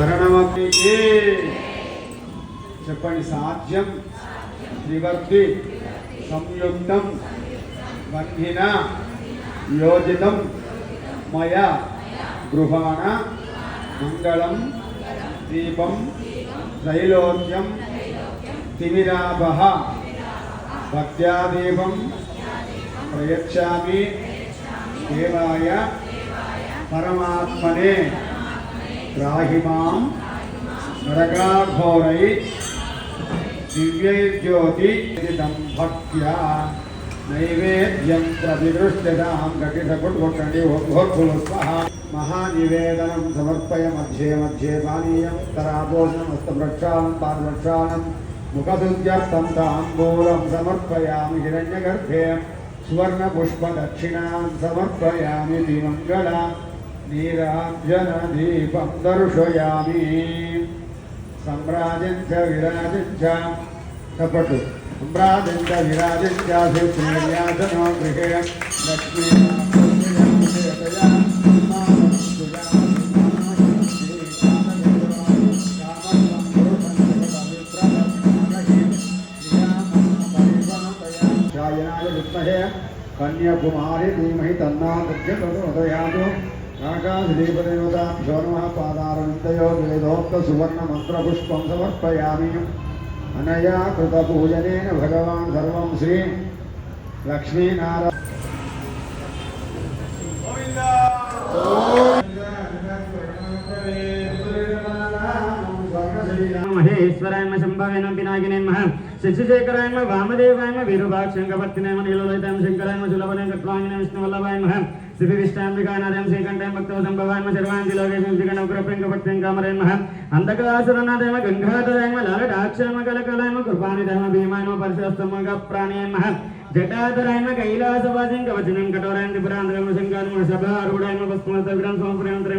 శరణమప్పికి చెప్పండి సాధ్యం త్రివర్తి సంయుక్తం బంధిన యోజితం మయ గృహాణ మంగళం దీపం త్రైలోక్యం తిమిరాభ భక్త్యాదీపం ప్రయచ్చామి దేవాయ పరమాత్మనే రాహిమాం నరకాఘోరై దివ్యైర్జ్యోతి భక్త్యా నైవేద్యం ప్రతిదృష్టదాం ఘటితకుట్కొట్టండి ఓర్పులు స్వహ మహానివేదనం సమర్పయ మధ్యే మధ్యే పానీయం తరాపోషణం హస్తప్రక్షాళనం పాదప్రక్షాళనం ముఖశుద్ధ్యర్థం తాంబూలం సమర్పయామి హిరణ్యగర్భే సువర్ణపుష్పదక్షిణాం సమర్పయామి దిమంగళ नीराजनदीपं दर्शयामि। सम्राजञ्च विराजञ्च कपटु सम्राजञ्च विराजञ्च सिद्धिर्यासनो गृहे लक्ष्मी कन्याकुमारी धीमहि तन्ना तस्य प्रचोदयातु आकाशदीपदेवतां शोनमः पादारविन्दयो वेदोक्तसुवर्णमन्त्रपुष्पं समर्पयामि अनया कृतपूजनेन भगवान् सर्वं श्री लक्ष्मीनारायण। శ్రీ లక్ష్మీనారాయణ మహేశ్వరాయ శంభవేన పినాకినే మహ శశిశేఖరాయ వామదేవాయ వీరుభాక్షంకవర్తినే నీలోదయతాం శంకరాయ సులభనే కట్వాంగిన విష్ణువల్లభాయ మహ శ్రీ విష్టాంబికానాథం శ్రీకంఠాయం భక్తవ సంభవాయ శర్వాంతి లోకేశం శ్రీగణగ్రప్రింగపత్యం కామరే మహ అంధకాసురనాథేమ గంగాధరాయ లాలటాక్షరమ కలకలాయ కృపానిధమ భీమాయ పరిశస్తమ ప్రాణాయ మహ జటాధరాయ కైలాసవాసిం కవచనం కఠోరాయ త్రిపురాంతరం శంకారం సభారూఢాయ భస్మత విరం సోమప్రియంతరం మహేశ్వరం పరమాత్మనే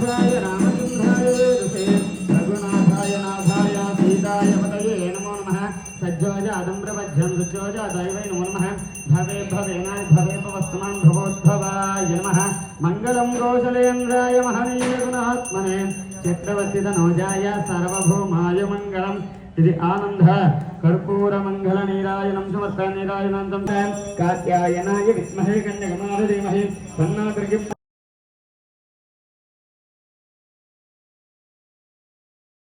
రామపుత్రాయ రామచంద్రాయ వేదుషే రఘునాథాయ నాథాయ సీతాయ పతయే నమో నమ. సజ్జోజ ప్రపద్యం సుజ్జోజాతాయ దైవై నమో నమ. భవే భవేనాయ భవే భవస్తమాన్ భవోద్భవాయ నమ. మంగళం కౌశలేంద్రాయ మహనీయ గుణాత్మనే చక్రవర్తిత నోజాయ సర్వభౌమాయ మంగళం. ఇది ఆనంద. కర్పూర మంగళ నీరాయణం సమస్త నీరాయణం కాత్యాయనాయ విద్మహే కన్యకుమార ధీమహి. తన్నా